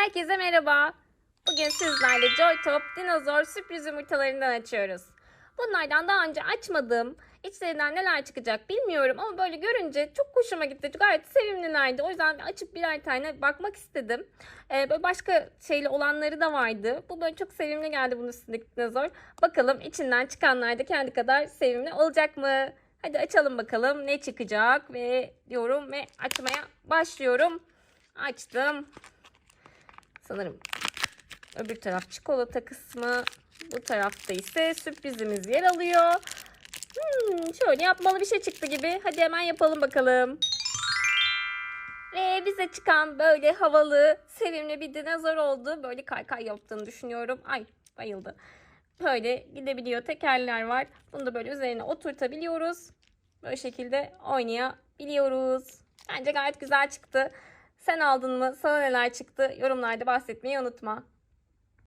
Herkese merhaba. Bugün sizlerle Joy Top dinozor sürpriz yumurtalarından açıyoruz. Bunlardan daha önce açmadım. İçlerinden neler çıkacak bilmiyorum ama böyle görünce çok hoşuma gitti. Gayet sevimlilerdi. O yüzden açıp birer tane bakmak istedim. Ee, böyle başka şeyli olanları da vardı. Bu böyle çok sevimli geldi bunun üstündeki dinozor. Bakalım içinden çıkanlar da kendi kadar sevimli olacak mı? Hadi açalım bakalım ne çıkacak ve diyorum ve açmaya başlıyorum. Açtım. Sanırım öbür taraf çikolata kısmı. Bu tarafta ise sürprizimiz yer alıyor. Hmm, şöyle yapmalı bir şey çıktı gibi. Hadi hemen yapalım bakalım. Ve bize çıkan böyle havalı, sevimli bir dinozor oldu. Böyle kaykay yaptığını düşünüyorum. Ay bayıldı. Böyle gidebiliyor. Tekerler var. Bunu da böyle üzerine oturtabiliyoruz. Böyle şekilde oynayabiliyoruz. Bence gayet güzel çıktı. Sen aldın mı? Sana neler çıktı? Yorumlarda bahsetmeyi unutma.